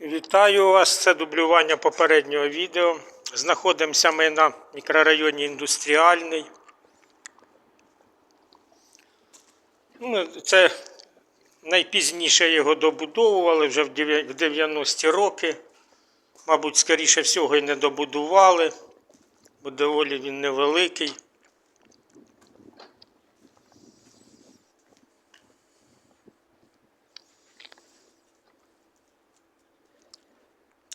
Вітаю вас! Це дублювання попереднього відео. Знаходимося ми на мікрорайоні індустріальний. Ну, Це найпізніше його добудовували вже в в 90-ті роки. Мабуть, скоріше всього і не добудували, бо доволі він невеликий.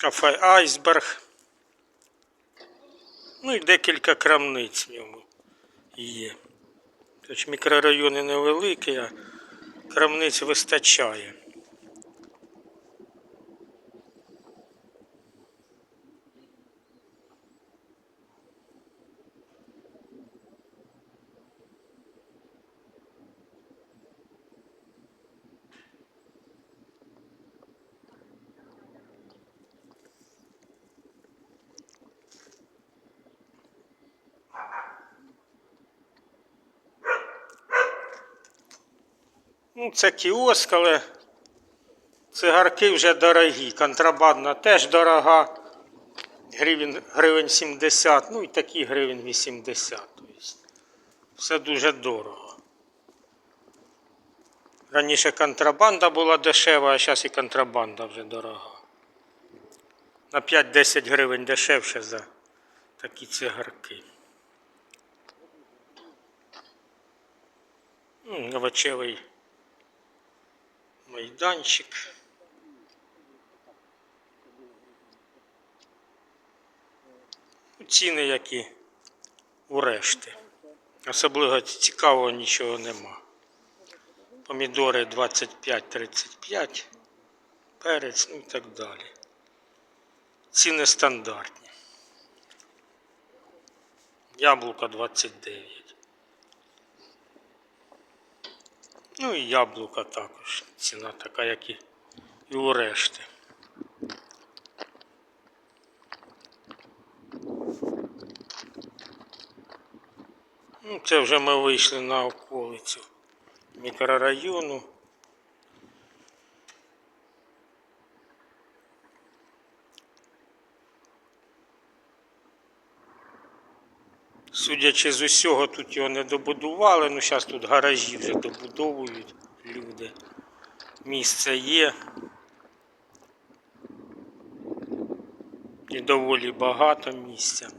Кафе Айсберг. Ну і декілька крамниць в ньому є. Тож мікрорайони невеликі, а крамниць вистачає. Ну, це кіоск, але цигарки вже дорогі. Контрабандна теж дорога. Гривень, гривень 70, ну і такі гривень 80. Тобто все дуже дорого. Раніше контрабанда була дешева, а зараз і контрабанда вже дорога. На 5-10 гривень дешевше за такі цигарки. Ну, овочевий майданчик. Ціни які у решти. Особливо цікавого нічого нема. Помідори 25-35, перець, ну і так далі. Ціни стандартні. Яблука 29. Ну і яблука також. Ціна така, як і, у решти. Ну, це вже ми вийшли на околицю мікрорайону. Судячи з усього, тут його не добудували, ну зараз тут гаражі вже добудовують люди. Місце є. І доволі багато місця.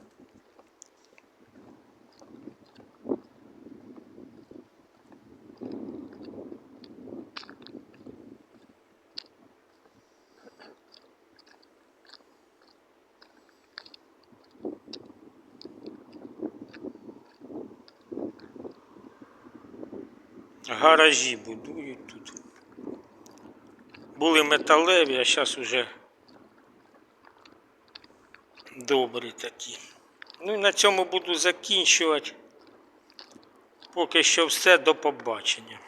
Гаражі будують тут. Були металеві, а зараз уже добрі такі. Ну і на цьому буду закінчувати. Поки що все, до побачення.